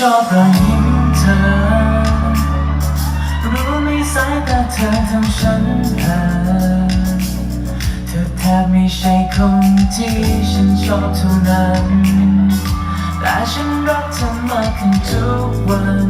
ชอบรอยยิ้มเธอ รู้ไหมสายตาเธอทำฉันเพลินเธอแทบไม่ใช่คนที่ฉันชอบเท่านั้น แต่ฉันรักเธอมากขึ้นทุกวัน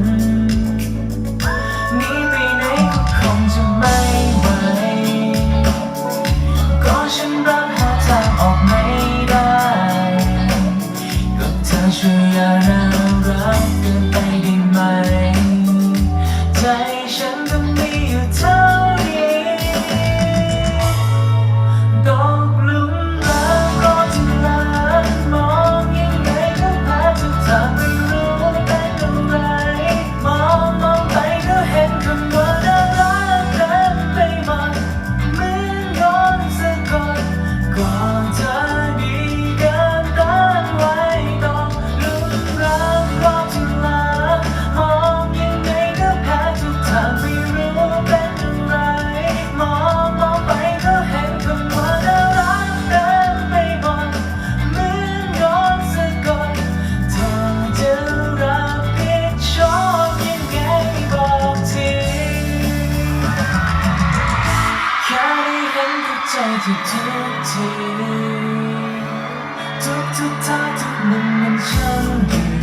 ใจทุกทุกทีทุกทุกท่าทุกมุมมันช่างดี